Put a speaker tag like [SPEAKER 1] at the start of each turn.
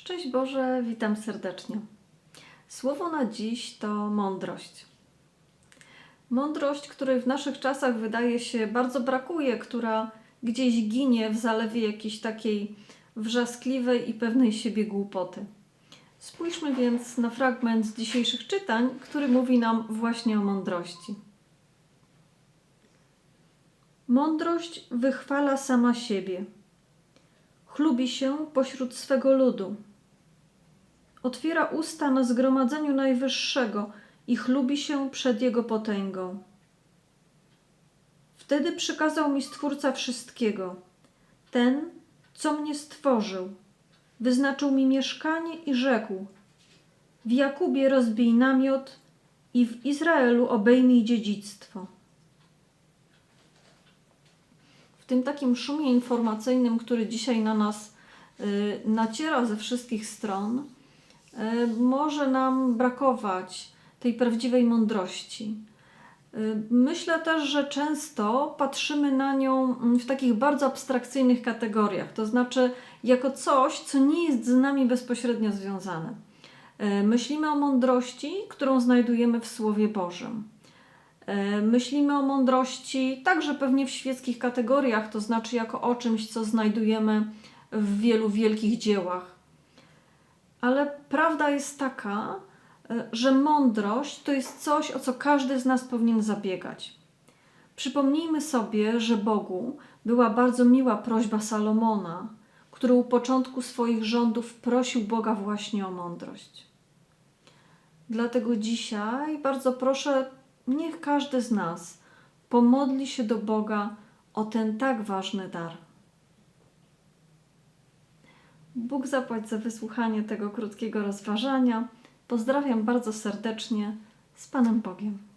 [SPEAKER 1] Szczęść Boże, witam serdecznie. Słowo na dziś to mądrość. Mądrość, której w naszych czasach wydaje się bardzo brakuje, która gdzieś ginie w zalewie jakiejś takiej wrzaskliwej i pewnej siebie głupoty. Spójrzmy więc na fragment z dzisiejszych czytań, który mówi nam właśnie o mądrości. Mądrość wychwala sama siebie. Chlubi się pośród swego ludu. Otwiera usta na zgromadzeniu Najwyższego i chlubi się przed Jego potęgą. Wtedy przykazał mi Stwórca wszystkiego, ten, co mnie stworzył. Wyznaczył mi mieszkanie i rzekł: W Jakubie rozbij namiot i w Izraelu obejmij dziedzictwo. W tym takim szumie informacyjnym, który dzisiaj na nas y, naciera ze wszystkich stron, może nam brakować tej prawdziwej mądrości. Y, Myślę też, że często patrzymy na nią mm, w takich bardzo abstrakcyjnych kategoriach, to znaczy jako coś, co nie jest z nami bezpośrednio związane. Y, Myślimy o mądrości, którą znajdujemy w Słowie Bożym. Myślimy o mądrości także pewnie w świeckich kategoriach, to znaczy jako o czymś, co znajdujemy w wielu wielkich dziełach. Ale prawda jest taka, y, że mądrość to jest coś, o co każdy z nas powinien zabiegać. Przypomnijmy sobie, że Bogu była bardzo miła prośba Salomona, który u początku swoich rządów prosił Boga właśnie o mądrość. Dlatego dzisiaj bardzo proszę, niech każdy z nas pomodli się do Boga o ten tak ważny dar. Bóg zapłać za wysłuchanie tego krótkiego rozważania. Pozdrawiam bardzo serdecznie z Panem Bogiem.